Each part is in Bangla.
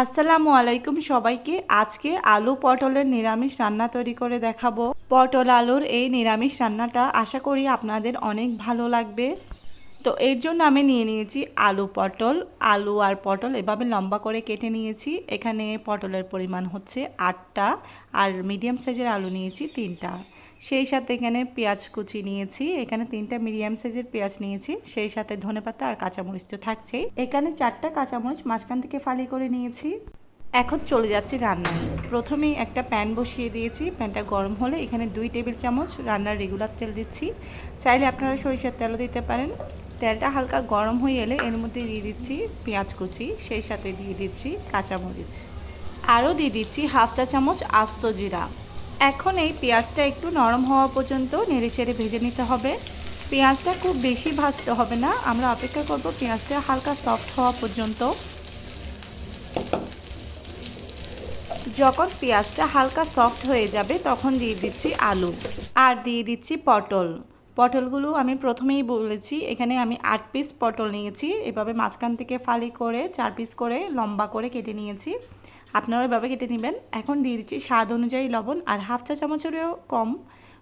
আসসালামু আলাইকুম সবাইকে। আজকে আলু পটলের নিরামিষ রান্না তৈরি করে দেখাবো। পটল আলুর এই নিরামিষ রান্নাটা আশা করি আপনাদের অনেক ভালো লাগবে। তো এর জন্য আমি নিয়ে নিয়েছি আলু পটল, আলু আর পটল এভাবে লম্বা করে কেটে নিয়েছি। এখানে পটলের পরিমাণ হচ্ছে আটটা আর মিডিয়াম সাইজের আলু নিয়েছি তিনটা। সেই সাথে এখানে পেঁয়াজ কুচি নিয়েছি। এখানে তিনটা মিডিয়াম সাইজের পেঁয়াজ নিয়েছি। সেই সাথে ধনেপাতা আর কাঁচামরিচ তো থাকছেই। এখানে চারটা কাঁচামরিচ মাঝখান থেকে ফালি করে নিয়েছি। এখন চলে যাচ্ছি রান্নায়। প্রথমেই একটা প্যান বসিয়ে দিয়েছি। প্যানটা গরম হলে এখানে দুই টেবিল চামচ রান্নার রেগুলার তেল দিচ্ছি। চাইলে আপনারা সরিষার তেলও দিতে পারেন। তেলটা হালকা গরম হয়ে এলে এর মধ্যে দিয়ে দিচ্ছি পেঁয়াজ কুচি, সেই সাথে দিয়ে দিচ্ছি কাঁচামরিচ। আরও দিয়ে দিচ্ছি হাফ চা চামচ আস্ত জিরা। এখন এই পেঁয়াজটা একটু নরম হওয়া পর্যন্ত নেড়ে চেড়ে ভেজে নিতে হবে। পেঁয়াজটা খুব বেশি ভাজতে হবে না, আমরা অপেক্ষা করব পেঁয়াজটা হালকা সফট হওয়া পর্যন্ত। যখন পেঁয়াজটা হালকা সফট হয়ে যাবে, তখন দিয়ে দিচ্ছি আলু। আর দিয়ে দিচ্ছি পটল। পটলগুলো আমি প্রথমেই বলেছি, এখানে আমি আট পিস পটল নিয়েছি। এভাবে মাঝখান থেকে ফালি করে, চার পিস করে লম্বা করে কেটে নিয়েছি। আপনারা এভাবে কেটে নেবেন। এখন দিয়ে দিচ্ছি স্বাদ অনুযায়ী লবণ আর হাফ চা চামচেরও কম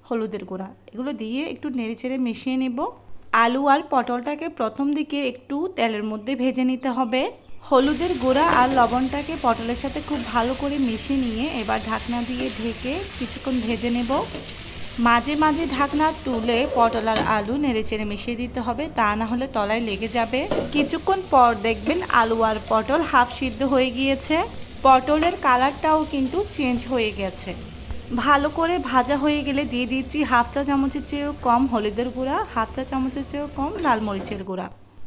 হলুদের গুঁড়া। এগুলো দিয়ে একটু নেড়ে চেড়ে মিশিয়ে নেব। আলু আর পটলটাকে প্রথম দিকে একটু তেলের মধ্যে ভেজে নিতে হবে। হলুদের গুঁড়া আর লবণটাকে পটলের সাথে খুব ভালো করে মিশিয়ে নিয়ে এবার ঢাকনা দিয়ে ঢেকে কিছুক্ষণ ভেজে নেব। মাঝে মাঝে ঢাকনা তুলে পটল আর আলু নেড়ে চেড়ে মিশিয়ে দিতে হবে। তা না হলে তলায় লেগে যাবে। কিছুক্ষণ পর দেখবেন আলু আর পটল হাফ সিদ্ধ হয়ে গিয়েছে। পটলের কালারটাও কিন্তু চেঞ্জ হয়ে গেছে। ভালো করে ভাজা হয়ে গেলে দিয়ে দিচ্ছি হাফ চা চামচের চেয়েও কম হলুদের গুঁড়া, হাফ চা চামচের চেয়েও কম লাল মরিচের গুঁড়া।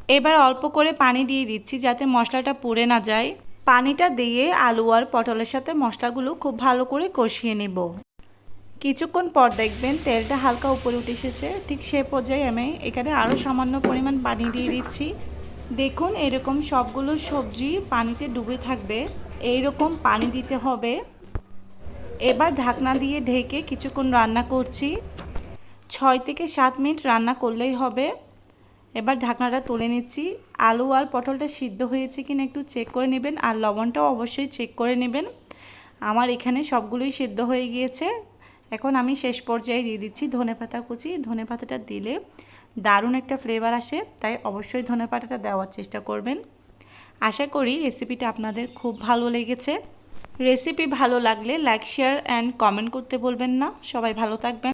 এবার অল্প করে পানি দিয়ে দিচ্ছি যাতে মশলাটা পুড়ে না যায়। পানিটা দিয়ে আলু আর পটলের সাথে মশলাগুলো খুব ভালো করে কষিয়ে নেব। কিছুক্ষণ পর দেখবেন তেলটা হালকা উপরে উঠে এসেছে। ঠিক সে পর্যায়ে আমি এখানে আরও সামান্য পরিমাণ পানি দিয়ে দিচ্ছি। দেখুন এরকম সবগুলো সবজি পানিতে ডুবে থাকবে। এই রকম পানি দিতে হবে। এবার ঢাকনা দিয়ে ঢেকে কিছুক্ষণ রান্না করছি। ছয় থেকে সাত মিনিট রান্না করলেই হবে। এবার ঢাকনাটা তুলে নিচ্ছি। আলু আর পটলটা সিদ্ধ হয়েছে কিনা একটু চেক করে নেবেন। আর লবণটাও অবশ্যই চেক করে নেবেন। আমার এখানে সবগুলোই সিদ্ধ হয়ে গিয়েছে। এখন আমি শেষ পর্যায়ে দিয়ে দিচ্ছি ধনে পাতা কুচি। ধনে পাতাটা দিলে দারুণ একটা ফ্লেভার আসে, তাই অবশ্যই ধনে পাতাটা দেওয়ার চেষ্টা করবেন। আশা করি রেসিপিটা আপনাদের খুব ভালো লেগেছে। রেসিপি ভালো লাগলে লাইক শেয়ার অ্যান্ড কমেন্ট করতে বলবেন না। সবাই ভালো থাকবেন।